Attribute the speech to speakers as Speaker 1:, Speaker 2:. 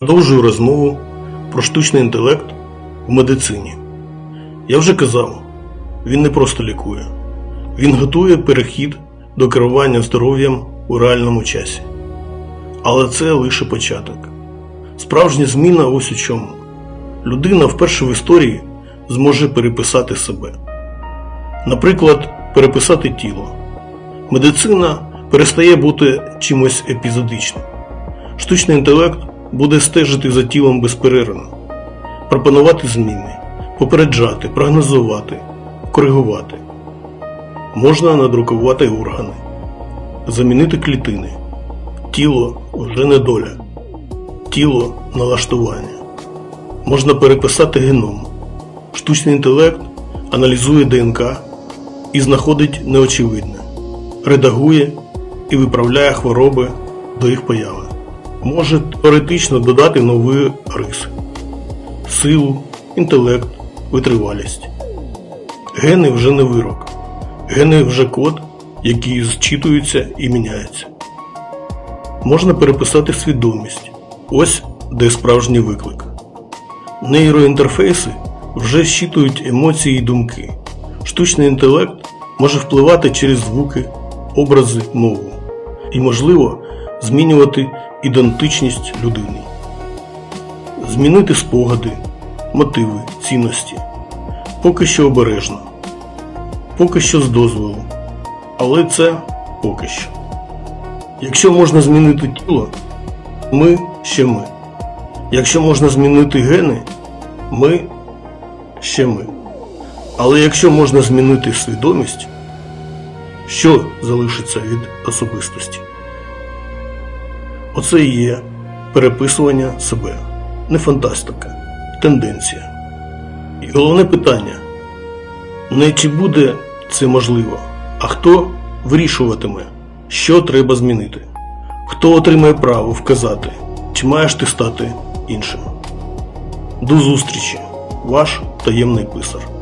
Speaker 1: Продовжую розмову про штучний інтелект в медицині. Я вже казав, він не просто лікує, він готує перехід до керування здоров'ям у реальному часі. Але це лише початок. Справжня зміна ось у чому. Людина вперше в історії зможе переписати себе. Наприклад, переписати тіло. Медицина перестає бути чимось епізодичним. Штучний інтелект буде стежити за тілом безперервно, пропонувати зміни, попереджати, прогнозувати, коригувати. Можна надрукувати органи, замінити клітини. Тіло вже не доля, тіло налаштування. Можна переписати геном. Штучний інтелект аналізує ДНК і знаходить неочевидне, редагує і виправляє хвороби до їх появи. Може теоретично додати нові риси, силу, інтелект, витривалість. Гени вже не вирок. Гени вже код, який зчитується і міняється. Можна переписати свідомість. Ось де справжній виклик. Нейроінтерфейси вже щитують емоції і думки. Штучний інтелект може впливати через звуки, образи, мову і, можливо, змінювати ідентичність людини, змінити спогади, мотиви, цінності. Поки що обережно, поки що з дозволу, але це поки що. Якщо можна змінити тіло, ми ще ми. Якщо можна змінити гени, ми ще ми. Але якщо можна змінити свідомість, що залишиться від особистості? Оце і є переписування себе, не фантастика, тенденція. І головне питання не чи буде це можливо, а хто вирішуватиме, що треба змінити, хто отримає право вказати, чи маєш ти стати іншим. До зустрічі, ваш таємний писар.